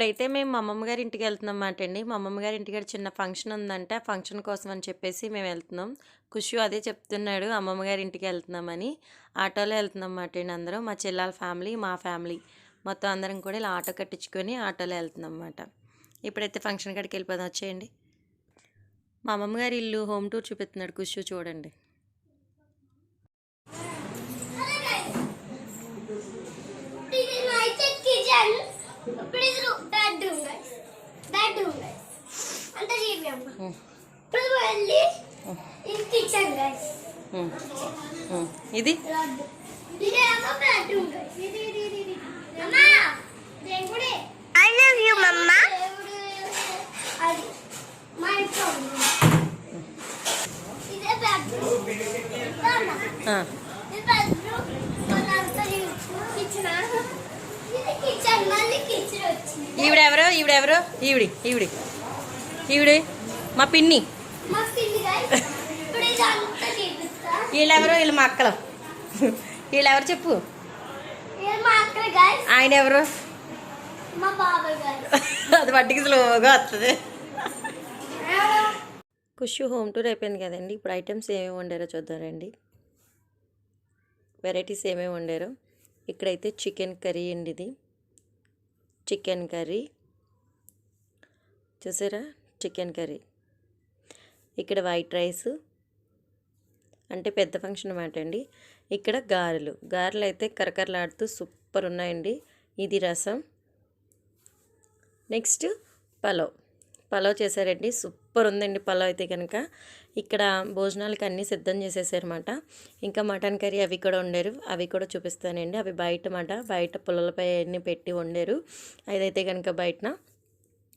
ఇప్పుడైతే మేము మా అమ్మమ్మ గారి ఇంటికి వెళ్తున్నాం మాట అండి. మా అమ్మమ్మ గారి ఇంటికి చిన్న ఫంక్షన్ ఉందంటే. ఆ ఫంక్షన్ కోసం అని చెప్పేసి మేము వెళ్తున్నాం. కుషు అదే చెప్తున్నాడు అమ్మమ్మ గారి ఇంటికి వెళ్తున్నామని. ఆటోలో వెళ్తున్నాం మాట అండి అందరం. మా చెల్లాల ఫ్యామిలీ మా ఫ్యామిలీ. మొత్తం అందరం కూడా ఇలా ఆటో కట్టించుకొని ఆటోలో వెళ్తున్నాం అన్నమాట. ఇప్పుడైతే ఫంక్షన్ కాడికి వెళ్ళిపోదాం. వచ్చేయండి. మా అమ్మమ్మ గారి ఇల్లు హోమ్ టూర్ చూపిస్తున్నాడు కుషు చూడండి This is my kitchen. This is bedroom, guys. Bedroom, guys. అంతా చెప్పాము ఇప్పుడు వెళ్ళి ఇది కిచెన్ గైస్ ఉమ్, ఉమ్. ఇది ఇది ఒక బెడ్రూమ్ గైస్ ఇది ఇది ఇది ఇది అమ్మా దేవుడే ఐ లవ్ యు మమ్మా అది మై ఫోన్ ఇదే బెడ్రూమ్ ఆ, ఇది బెడ్రూమ్ మనంతా కిచెన్ ఇది? మళ్ళీ కిచెన్ వచ్చింది ఈవిడెవరో ఈవిడెవరో? ఈవిడి ఈవిడి. ఈవిడే? మా పిన్ని. వీళ్ళెవరో? వీళ్ళు మా అక్కలు. వీళ్ళెవరు చెప్పు? ఆయన ఎవరు అది వడ్డీకి స్లోగా వస్తుంది కుషు హోమ్ టూర్ అయిపోయింది కదండి. ఇప్పుడు ఐటమ్స్ ఏమేమి వండారో చూద్దామండి. వెరైటీస్ ఏమేమి వండారో. ఇక్కడైతే చికెన్ కర్రీ అండి ఇది. Chicken curry. చూసారా? Chicken curry. ఇక్కడ వైట్ రైస్. అంటే పెద్ద ఫంక్షన్ అన్నమాట అండి. ఇక్కడ గారెలు. గారెలు అయితే కరకరలాడుతూ సూపర్ ఉన్నాయండి. ఇది రసం. నెక్స్ట్ పలావ్. పలావ్ చేశారండి. సూపర్ ఉందండి పలావ్ అయితే కనుక. ఇక్కడ భోజనాలకి అన్నీ సిద్ధం చేసేసారన్నమాట. ఇంకా మటన్ కర్రీ అవి కూడా వండారు. అవి కూడా చూపిస్తానండి. అవి బయట మాట బయట పుల్లలపై అన్నీ పెట్టి వండారు. అదైతే కనుక బయటన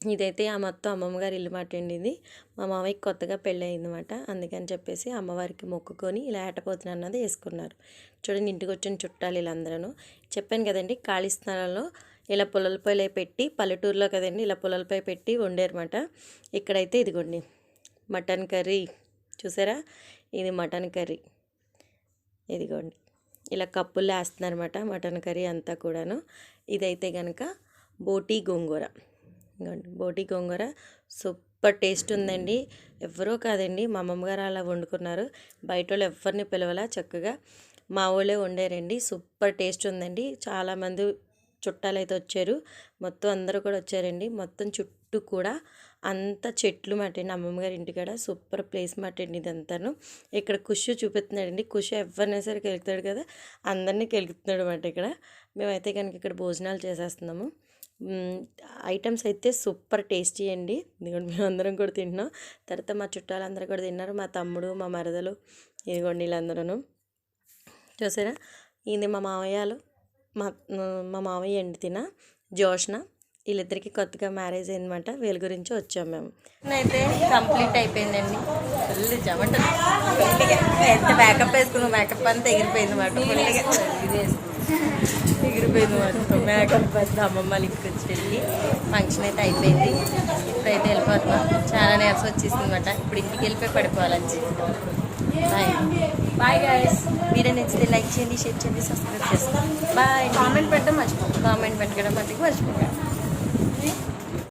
ఇదైతే ఆ మొత్తం అమ్మమ్మ గారి ఇల్లు మాట అండి ఇది. మా మామయ్యకి కొత్తగా పెళ్ళి అయిందన్నమాట అందుకని చెప్పేసి అమ్మవారికి మొక్కుకొని ఇలా ఏటపోతున్న అన్నది వేసుకున్నారు. చూడండి ఇంటికి వచ్చిన చుట్టాలు వీళ్ళందరూ. చెప్పాను కదండి ఖాళీ స్థలంలో ఇలా పొలలపై పెట్టి పల్లెటూరులో కదండి ఇలా పొలలపై పెట్టి వండారన్నమాట. ఇక్కడైతే ఇదిగోండి మటన్ కర్రీ. చూసారా? ఇది మటన్ కర్రీ. ఇదిగోండి. ఇలా కప్పులు వేస్తున్నారన్నమాట మటన్ కర్రీ అంతా కూడాను. ఇదైతే కనుక బోటీ గోంగూర. బోటి గోంగూర సూపర్ టేస్ట్ ఉందండి. ఎవరో కాదండి మా అమ్మమ్మగారు అలా వండుకున్నారు. బయట వాళ్ళు ఎవరిని పిలవలా చక్కగా మా వాళ్ళే వండారండి. సూపర్ టేస్ట్ ఉందండి. చాలామంది చుట్టాలు అయితే వచ్చారు. మొత్తం అందరూ కూడా వచ్చారండి. మొత్తం చుట్టూ కూడా అంత చెట్లు మాటండి. అమ్మమ్మ గారి ఇంటికాడ సూపర్ ప్లేస్ మాటండి ఇదంతాను. ఇక్కడ కుషు చూపిస్తున్నాడండి. కుషు ఎవరినైనా సరే కెలుగుతాడు కదా అందరినీ కెలుగుతున్నాడు అనమాట ఇక్కడ. మేమైతే కనుక ఇక్కడ భోజనాలు చేసేస్తున్నాము. ఐటమ్స్ అయితే సూపర్ టేస్టీ అండి. ఇదిగోండి మేము అందరం కూడా తింటున్నాం. తర్వాత మా చుట్టాలందరూ కూడా తిన్నారు. మా తమ్ముడు మా మరదలు ఇదిగోండి వీళ్ళందరూ చూసారా? ఇది మా మామయ్యలు మా మా మామయ్య ఎండి తిన జోష్న. వీళ్ళిద్దరికి కొత్తగా మ్యారేజ్ అయిందన్నమాట. వీళ్ళ గురించి వచ్చాం మేము. అయితే కంప్లీట్ అయిపోయిందండి. ఫుల్ జమట. ఎంత మేకప్ వేసుకున్నాం మేకప్ అంతా ఎగిరిపోయింది ఫుల్గా. ఎగిరిపోయింది అనమాట మేకప్ అంతా అమ్మమ్మ వాళ్ళ ఇంటికి వచ్చి వెళ్ళి ఫంక్షన్ అయితే అయిపోయింది. ఇప్పుడైతే వెళ్ళిపోతున్నాం. చాలా నేర్స్ వచ్చేసింది అనమాట ఇప్పుడు ఇంటికి వెళ్ళిపోయి పడిపోవాలని బాయ్ బాయ్ గైస్ వీడియో నచ్చితే లైక్ చేయండి షేర్ చేయండి సబ్స్క్రైబ్ చేసుకోండి బాయ్ కామెంట్ పెట్టడం మర్చిపోకండి. కామెంట్ పెట్టడం మట్టుకు మర్చిపోకండి.